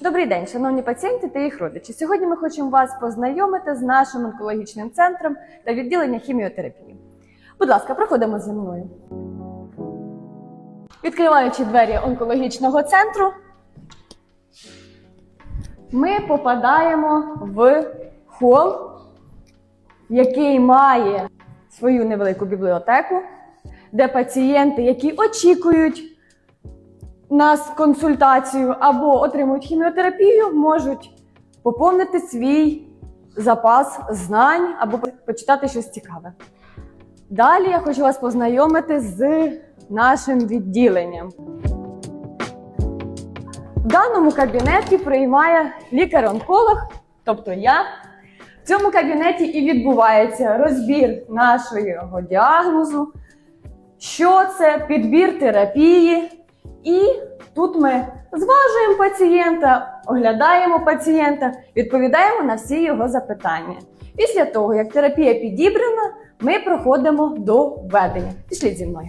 Добрий день, шановні пацієнти та їх родичі. Сьогодні ми хочемо вас познайомити з нашим онкологічним центром та відділенням хіміотерапії. Будь ласка, проходимо зі мною. Відкриваючи двері онкологічного центру, ми попадаємо в хол, який має свою невелику бібліотеку, де пацієнти, які очікують нас консультацію або отримують хіміотерапію, можуть поповнити свій запас знань або почитати щось цікаве. Далі я хочу вас познайомити з нашим відділенням. В даному кабінеті приймає лікар-онколог, тобто я. В цьому кабінеті і відбувається розбір нашого діагнозу, що це підбір терапії. І тут ми зважуємо пацієнта, оглядаємо пацієнта, відповідаємо на всі його запитання. Після того, як терапія підібрана, ми проходимо до введення. Пішліть зі мною.